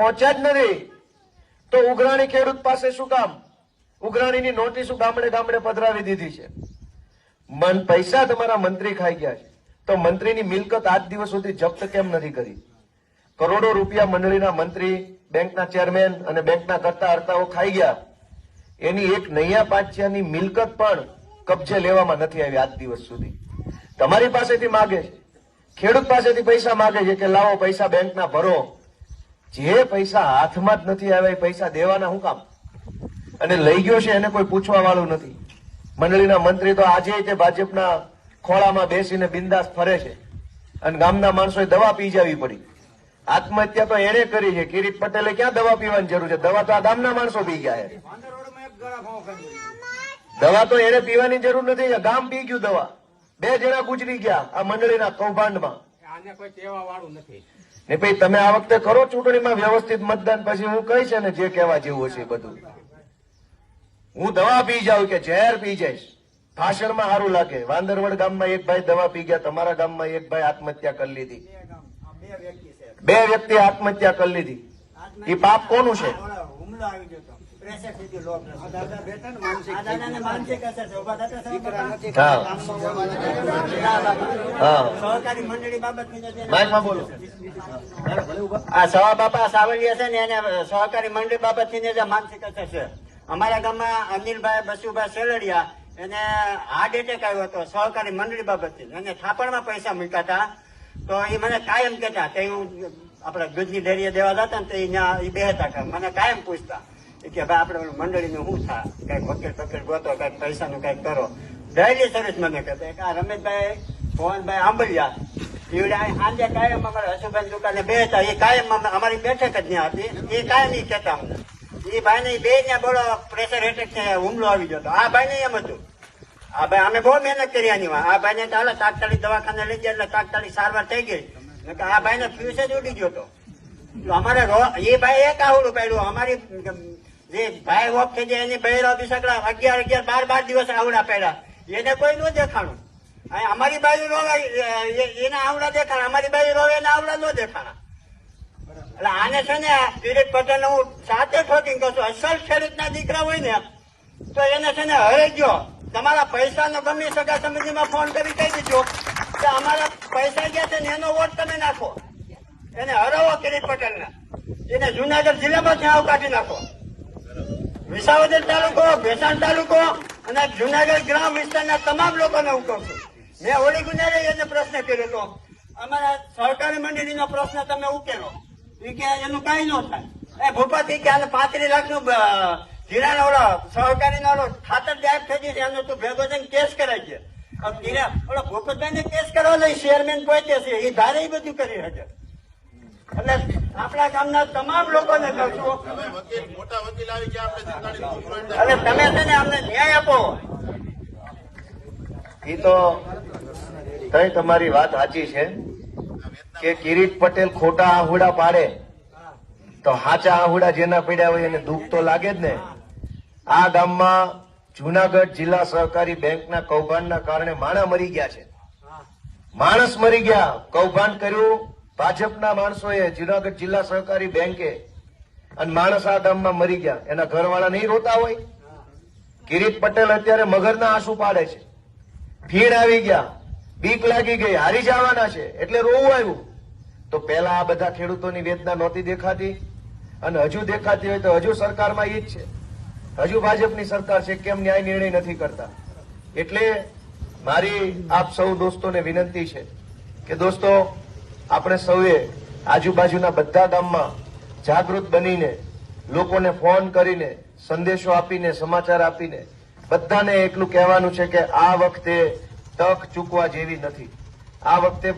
પહોંચ્યા જ નથી. તો ઉઘરાણી ખેડૂત પાસે શું કામ? ઉઘરાણીની નોટિસ ગામડે ગામડે પધરાવી દીધી છે. મન પૈસા તમારા મંત્રી ખાઈ ગયા છે. તો મંત્રીની મિલકત આજ દિવસ સુધી જપ્ત કેમ નથી કરી? કરોડો રૂપિયા મંડળીના મંત્રી, બેંકના ચેરમેન અને બેંકના કરતા હર્તાઓ ખાઈ ગયા. એની એક નૈયા પાંચિયાની મિલકત પણ કબજે લેવામાં નથી આવી આજ દિવસ સુધી. તમારી પાસેથી માગે છે. ખેડૂત પાસેથી પૈસા માગે છે કે લાવો પૈસા બેંકના ભરો. જે પૈસા હાથમાં જ નથી આવ્યા, એ પૈસા દેવાના શું કામ? અને લઈ ગયો છે, એને કોઈ પૂછવા વાળું નથી. મંડળીના મંત્રી તો આજે તે ભાજપના ખોળામાં બેસીને બિંદાસ ફરે છે. અને ગામના માણસોએ દવા પી જવી પડી. આત્મહત્યા તો એને કરી છે. કિરીટ પટેલે ક્યાં દવા પીવાની જરૂર છે? દવા તો આ ગામના માણસો પી ગયા દવા તો એને પીવાની જરૂર નથી. ગામ પી ગયું દવા. બે જણા ગુજરી ગયા આ મંડળીના કૌભાંડમાં. આને કોઈ કહેવા વાળું નથી. ને ભાઈ તમે આ વખતે કરો ચૂંટણીમાં વ્યવસ્થિત મતદાન પછી હું કહીશ ને જે કહેવા જેવું હશે બધું. હું દવા પી જાઉં કે ઝેર પી જઈશ. ભાષણમાં સારું લાગે. વાંદરવડ ગામમાં એક ભાઈ દવા પી ગયા તમારા ગામમાં એક ભાઈ આત્મહત્યા કરી લીધી. બે વ્યક્તિ છે. આત્મહત્યા કરી લીધી. એ પાપ કોનું છે? હુમલો આવી ગયો પ્રેશર થઈ ગયું લો પ્રેશર. દાદા બેઠા ને માનસિક આ દાદાને માનસિક અસર છે ઊભા થતા સર દીકરા નથી હા. હા. સહકારી મંડળી છે ને- માઇકમાં બોલો. આ સવા બાપા સાવલિયા છે ને એને સહકારી મંડળી બાબતની જે માનસિક અસર છે. અમારા ગામમાં અનિલભાઈ બસુભાઈ સેલડિયા એને હાર્ટ એટેક આવ્યો હતો સહકારી મંડળી બાબતથી એને થાપણમાં પૈસા મૂક્યા હતા. તો એ મને કાયમ કહેતા તે હું આપણે દૂધની ડેરીએ દેવા જતા ને તો એ બે એ બેહતા હતા. મને કાયમ પૂછતા. કે ભાઈ, આપણે ઓલું મંડળીનું શું થાય કંઈક વકીલ વકીલ ગોતો, કંઈક પૈસાનું કંઈક કરો. ડેલી સર્વિસ મને કે આ રમેશભાઈ પવનભાઈ આંબલિયા. હુમલો આવી ગયો આ ભાઈને એમ હતું. આ ભાઈ, અમે બહુ મહેનત કરી આની આ ભાઈ ને ચાલો તાત્કાલિક દવાખાને લઈ ગયા એટલે તાત્કાલિક સારવાર થઈ ગઈ. આ ભાઈ ને ફ્યુઝ જ ઉડી ગયો હતો. તો અમારે એ ભાઈ એક આવડું પાડ્યું. અમારી જે ભાઈ વોક થઈ જાય એની બહેરા બિસકડા અગિયાર અગિયાર, બાર બાર દિવસ આવડા પડ્યા. એને કોઈ ન દેખાણું. અમારી બાજુ રોવે એના આવડા દેખાણ. અમારી બાજુ રોવે એના આવડા ન દેખાણા. એટલે આને છે ને કિરીટ પટેલ હું સાથે ઠોકીને કહું છું, અસલ ખેડૂતના દીકરા હોય ને, તો એને છે ને હરે ગયો. તમારા પૈસાનો ગમી સગા સમિતિમાં ફોન કરી કહી દીધો કે અમારા પૈસા ગયા છે ને એનો વોટ તમે નાખો. એને હરાવો કિરીટ પટેલના. એને જુનાગઢ જિલ્લામાં ત્યાં કાઢી નાખો? વિસાવદર તાલુકો, ભેસાણ તાલુકો અને જુનાગઢ ગ્રામ વિસ્તારના તમામ લોકોને હું કહું છું. મેં હોળી ગુજારી એને પ્રશ્ન કર્યો હતો અમારા સહકારી મંડળીનો પ્રશ્ન તમે ઉકેલો એ કે એનું કઈ ન થાય. એ ભૂપતિ કે આને પાંત્રીસ લાખનું જીરાનો ઓલો સહકારી ઓલો ખાતર ગાયબ થઈ ગયું છે, એનો તું ભેગો થઈને કેસ કરાય છે જીરા ઓલો કેસ કરવા લઈ ચેરમેન પહોંચે છે એ ધારે બધું કરી શકે. એટલે આપણા ગામના તમામ લોકોને કહું મોટા વકીલ આવી ગયા આપણે તમે છે ને અમને ન્યાય આપો. એ તો કઈ તમારી વાત સાચી છે કે કિરીટ પટેલ ખોટા આહુડા પાડે તો હાચા આહુડા જેના પડ્યા હોય એને દુઃખ તો લાગે જ ને. આ ગામમાં જુનાગઢ જિલ્લા સહકારી બેંકના કૌભાંડના કારણે માણા મરી ગયા છે. માણસ મરી ગયા. કૌભાંડ કર્યું ભાજપના માણસોએ જુનાગઢ જિલ્લા સહકારી બેંકે અને માણસ આ ગામમાં મરી ગયા. એના ઘરવાળા નહીં રોતા હોય? કિરીટ પટેલ અત્યારે મગરના આંસુ પાડે છે. ભીડ આવી ગયા. બીક લાગી ગઈ. હારી જવાના છે. એટલે રોવું આવ્યું. તો પહેલા આ બધા ખેડૂતોની વેદના નહોતી દેખાતી અને હજુ દેખાતી હોય તો હજુ સરકારમાં એ જ છે. હજુ ભાજપની સરકાર છે. કેમ ન્યાય નિર્ણય નથી કરતા? એટલે મારી આપ સૌ દોસ્તોને વિનંતી છે કે દોસ્તો આપણે સૌએ આજુબાજુના બધા ગામમાં જાગૃત બનીને લોકોને ફોન કરીને, સંદેશો આપીને, સમાચાર આપીને બધાને એટલું કહેવાનું છે કે આ વખતે તક ચૂકવા જેવી નથી. આ વખતે